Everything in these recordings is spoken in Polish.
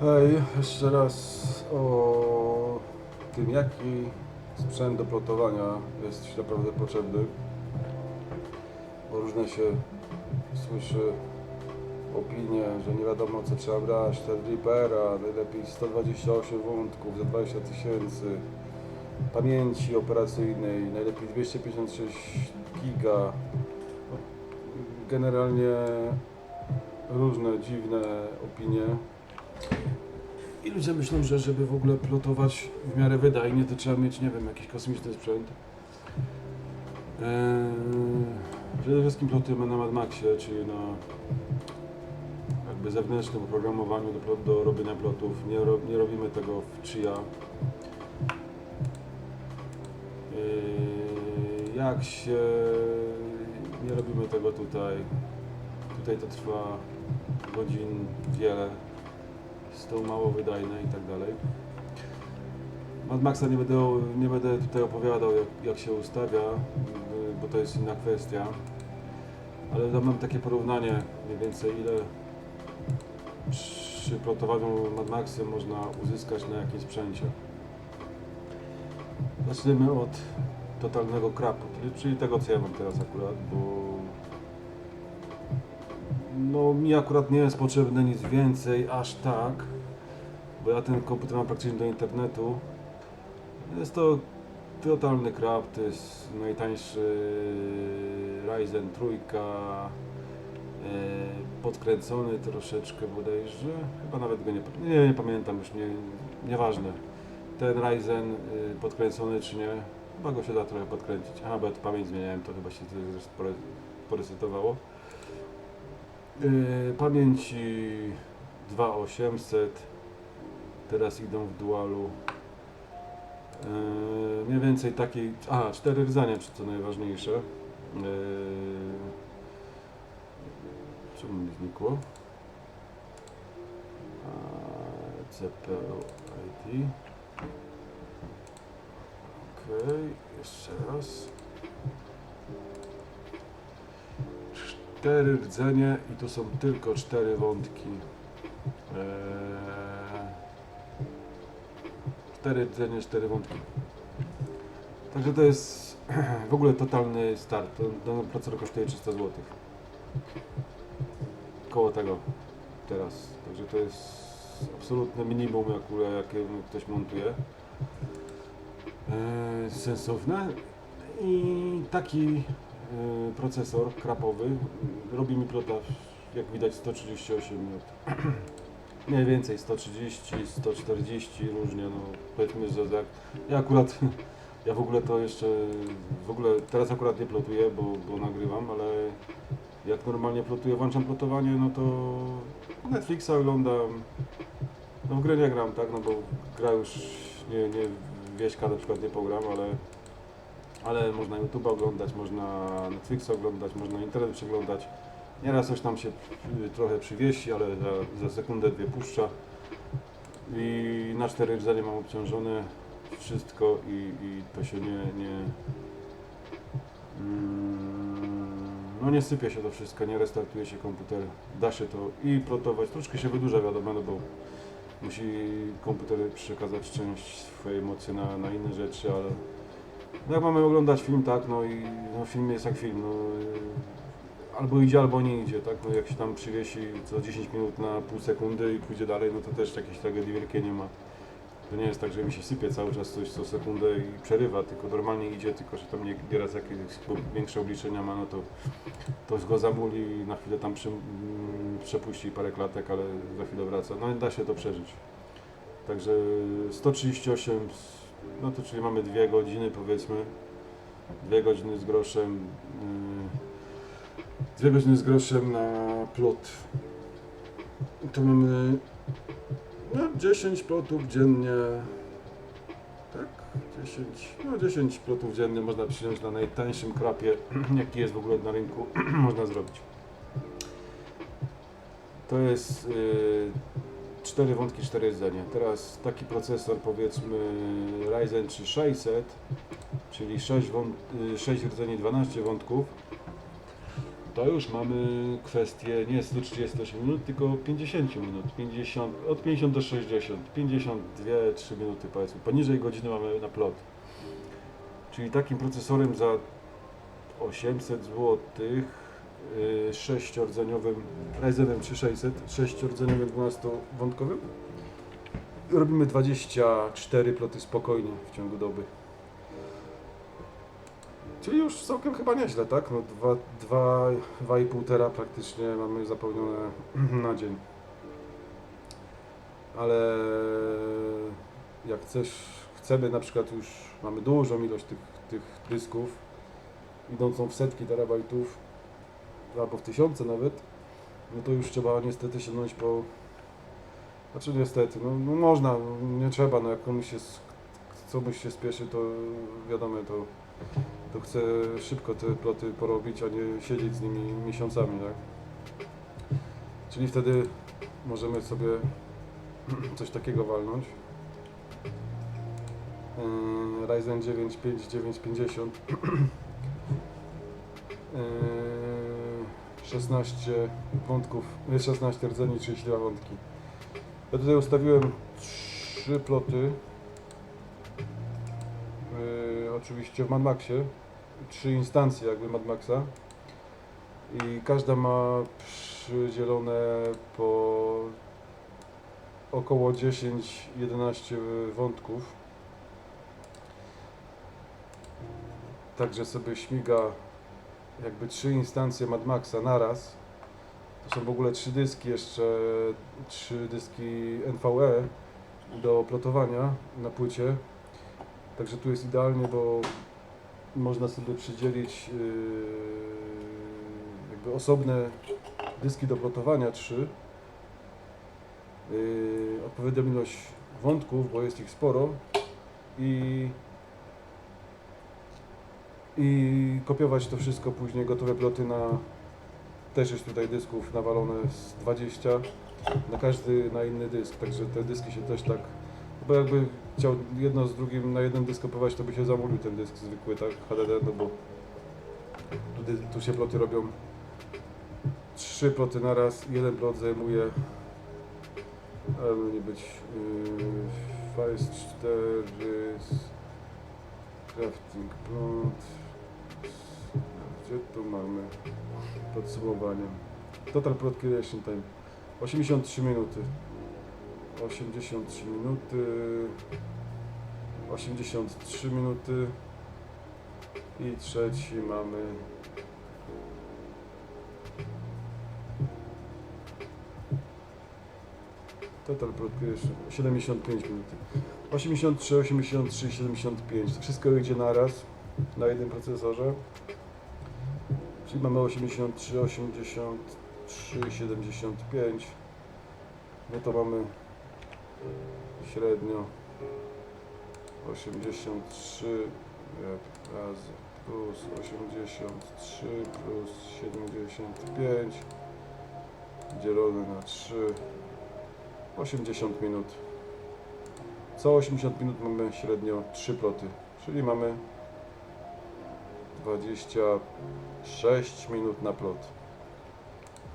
Hej, jeszcze raz o tym, jaki sprzęt do plotowania jest naprawdę potrzebny. Bo różne się słyszy opinie, że nie wiadomo co trzeba brać, ten Reapera, najlepiej 128 wątków za 20 tysięcy, pamięci operacyjnej, najlepiej 256 giga. Generalnie różne dziwne opinie. I ludzie myślą, że żeby w ogóle plotować w miarę wydajnie, to trzeba mieć, nie wiem, jakiś kosmiczny sprzęt. Eee, przede wszystkim plotujemy na Mad Maxie, czyli na jakby zewnętrznym oprogramowaniu do, do robienia plotów. Nie, ro, nie robimy tego w Chia. Eee, jak się... Nie robimy tego tutaj. Tutaj to trwa godzin wiele to mało wydajne i tak dalej. Mad Maxa nie będę, nie będę tutaj opowiadał jak, jak się ustawia, bo to jest inna kwestia. Ale dam nam takie porównanie mniej więcej ile przy plotowaniu Mad Maxem można uzyskać na jakimś sprzęcie. Zaczniemy od totalnego krapu, czyli tego co ja mam teraz akurat, bo no mi akurat nie jest potrzebne nic więcej, aż tak, bo ja ten komputer mam praktycznie do internetu. Jest to totalny krab, to jest najtańszy Ryzen trójka, e, podkręcony troszeczkę bodajże, chyba nawet go nie, nie, nie pamiętam już, nie, nieważne. Ten Ryzen y, podkręcony czy nie, chyba go się da trochę podkręcić. Aha, bo ja tu pamięć zmieniałem, to chyba się poresetowało. Yy, pamięci 2800 teraz idą w dualu. Yy, mniej więcej takiej a 4 rdzenie co najważniejsze. Yy, czemu mi znikło? A, CPU IT ok jeszcze raz cztery rdzenie i tu są tylko cztery wątki. Eee, cztery rdzenie, cztery wątki. Także to jest w ogóle totalny start. Ten procesor kosztuje 300 zł. Koło tego teraz. Także to jest absolutne minimum, jak, jakie ktoś montuje. Eee, sensowne. I taki procesor krapowy robi mi plota jak widać 138 minut. Mniej więcej 130, 140 różnie, no powiedzmy, że tak. Ja akurat, ja w ogóle to jeszcze, w ogóle teraz akurat nie plotuję, bo, bo nagrywam, ale jak normalnie plotuję, włączam plotowanie, no to Netflixa oglądam, no w grę nie gram, tak, no bo gra już nie, nie wieśka na przykład nie pogram, ale ale można YouTube oglądać, można Netflix oglądać, można internet przeglądać. Nieraz coś tam się y, trochę przywiesi, ale za, za sekundę dwie puszcza. I na cztery rdzenie mam obciążone wszystko i, i to się nie, nie mm, no nie sypie się to wszystko, nie restartuje się komputer, da się to i plotować, troszkę się wydłuża wiadomo, no bo musi komputer przekazać część swojej mocy na, na inne rzeczy, ale no jak mamy oglądać film, tak, no i no film jest jak film, no, y, albo idzie, albo nie idzie, tak, no jak się tam przywiesi co 10 minut na pół sekundy i pójdzie dalej, no to też jakiejś tragedii wielkiej nie ma. To nie jest tak, że mi się sypie cały czas coś co sekundę i przerywa, tylko normalnie idzie, tylko że tam nie, nieraz jakieś większe obliczenia ma, no to, to go zamuli i na chwilę tam przy, mm, przepuści parę klatek, ale za chwilę wraca. No da się to przeżyć. Także 138, no to czyli mamy dwie godziny powiedzmy, dwie godziny z groszem, yy, dwie godziny z groszem na plot. To mamy no, 10 plotów dziennie, tak? 10, no 10 plotów dziennie można przyjąć na najtańszym krapie, jaki jest w ogóle na rynku, można zrobić. To jest yy, 4 wątki, 4 rdzenie. Teraz taki procesor powiedzmy Ryzen 3600, czyli 6, wąt, y, 6 rdzeni, 12 wątków. to już mamy kwestię nie 138 minut, tylko 50 minut. 50, od 50 do 60. 52-3 minuty powiedzmy. Poniżej godziny mamy na plot. Czyli takim procesorem za 800 zł, yy, sześciordzeniowym Ryzenem 3600, sześciordzeniowym 12-wątkowym robimy 24 ploty spokojnie w ciągu doby. Czyli już całkiem chyba nieźle, tak? No 2,5 tera praktycznie mamy zapełnione na dzień. Ale jak chcesz, chcemy na przykład już, mamy dużą ilość tych, tych dysków, idącą w setki terabajtów, albo w tysiące nawet, no to już trzeba niestety sięgnąć po... Znaczy niestety, no, no można, nie trzeba, no jak komuś się, komuś się spieszy, to wiadomo, to to chcę szybko te ploty porobić, a nie siedzieć z nimi miesiącami, tak? Czyli wtedy możemy sobie coś takiego walnąć. Yy, Ryzen 9 5950 yy, 16 wątków, nie, 16 rdzeni, 32 wątki. Ja tutaj ustawiłem 3 ploty. Yy, oczywiście w Mad Maxie. Trzy instancje jakby Mad Maxa. I każda ma przydzielone po około 10-11 wątków. Także sobie śmiga jakby trzy instancje Mad Maxa naraz. To są w ogóle trzy dyski jeszcze trzy dyski NVE do plotowania na płycie. Także tu jest idealnie, bo można sobie przydzielić yy, jakby osobne dyski do plotowania, trzy. Yy, odpowiednią ilość wątków, bo jest ich sporo. I, i kopiować to wszystko później, gotowe ploty na też jest tutaj dysków nawalone z 20 na każdy, na inny dysk, także te dyski się też tak bo jakby chciał jedno z drugim na jeden dysk kopiować, to by się zamulił ten dysk zwykły, tak, HDD, no bo tu, tu się ploty robią. Trzy ploty na raz, jeden plot zajmuje ale nie być yy, Fast 4 s- Crafting plot gdzie tu mamy podsumowanie. Total plot creation time 83 minuty. 83 minuty. 83 minuty. I trzeci mamy. Total Progression 75 minut 83, 83, 75 to wszystko idzie naraz na jednym procesorze czyli mamy 83, 83, 75 no to mamy średnio 83 jak razy plus 83 plus 75 dzielone na 3 80 minut. Co 80 minut mamy średnio 3 ploty czyli mamy 26 minut na plot.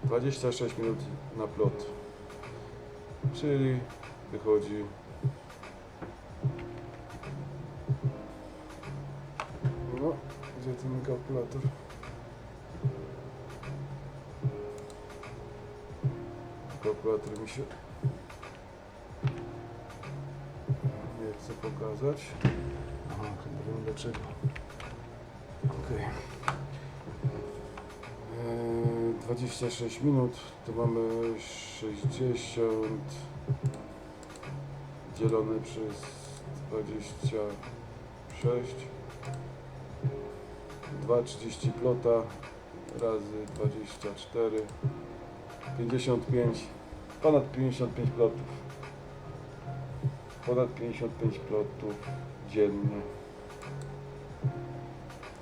26 minut na plot. Czyli wychodzi no, gdzie ten kalkulator? Kalkulator mi się nie chce pokazać. Aha, chyba wiem dlaczego okej. Eee, 26 minut to mamy 60 dzielone przez 26 2,30 plota razy 24 55 ponad 55 plotów. Ponad 55 plotów dziennie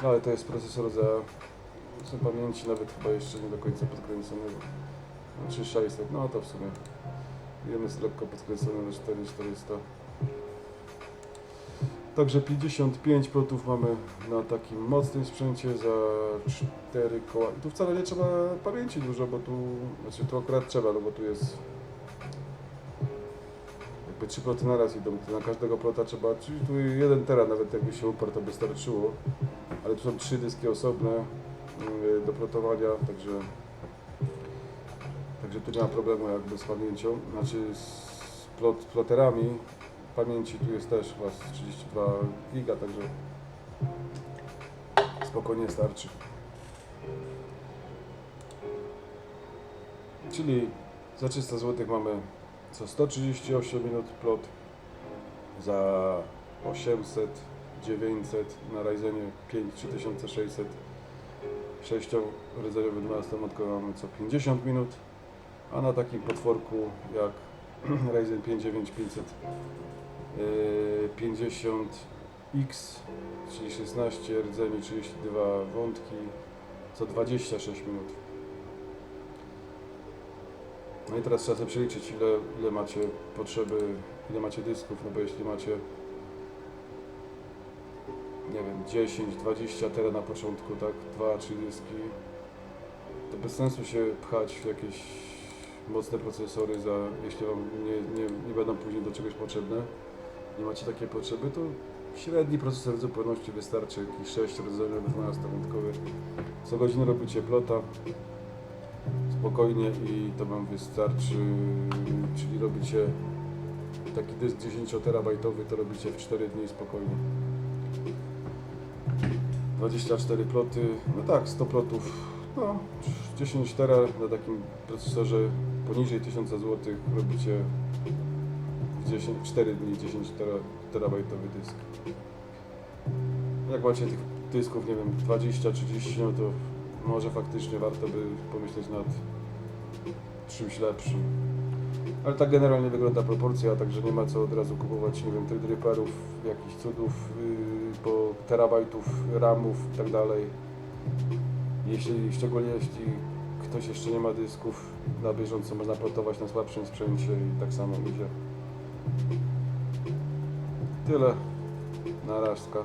no ale to jest procesor za z pamięci nawet chyba jeszcze nie do końca podkręconego znaczy 600 no to w sumie Wiem, jest lekko podkręcony na 4400. Także 55 plotów mamy na takim mocnym sprzęcie za 4 koła. I tu wcale nie trzeba pamięci dużo, bo tu, znaczy tu akurat trzeba, no bo tu jest jakby 3 ploty na raz idą, na każdego plota trzeba, czyli tu jeden tera nawet jakby się uparł, to by starczyło. Ale tu są trzy dyski osobne do plotowania, także Także tu nie ma problemu jakby z pamięcią, znaczy z plot, ploterami. Pamięci tu jest też chyba z 32 giga, także spokojnie starczy. Czyli za 300 zł mamy co 138 minut plot, za 800, 900 na Ryzenie 5 3600, 6 rdzeniowym 12 mamy co 50 minut. A na takim potworku jak Ryzen 5 9500 50X, czyli 16 rdzeni, 32 wątki, co 26 minut. No i teraz trzeba sobie przeliczyć, ile, ile macie potrzeby, ile macie dysków, no bo jeśli macie nie wiem, 10, 20 tera na początku, tak, 2-3 dyski, to bez sensu się pchać w jakieś mocne procesory, za, jeśli Wam nie, nie, nie będą później do czegoś potrzebne, nie macie takiej potrzeby, to średni procesor w zupełności wystarczy, jakiś 6 rdzeniowy, 12 wątkowy. Co godzinę robicie plota, spokojnie i to Wam wystarczy, czyli robicie taki dysk 10 terabajtowy, to robicie w 4 dni spokojnie. 24 ploty, no tak, 100 plotów, no 10 tera na takim procesorze poniżej 1000 zł robicie w 10, 4 dni 10 tera, terabajtowy dysk. Jak macie tych dysków, nie wiem, 20-30, no to może faktycznie warto by pomyśleć nad czymś lepszym. Ale tak generalnie wygląda proporcja, także nie ma co od razu kupować, nie wiem, tridriperów, jakichś cudów, yy, po terabajtów ramów i tak dalej. Jeśli, szczególnie jeśli ktoś jeszcze nie ma dysków na bieżąco, można plotować na słabszym sprzęcie i tak samo idzie. Tyle. Narazka.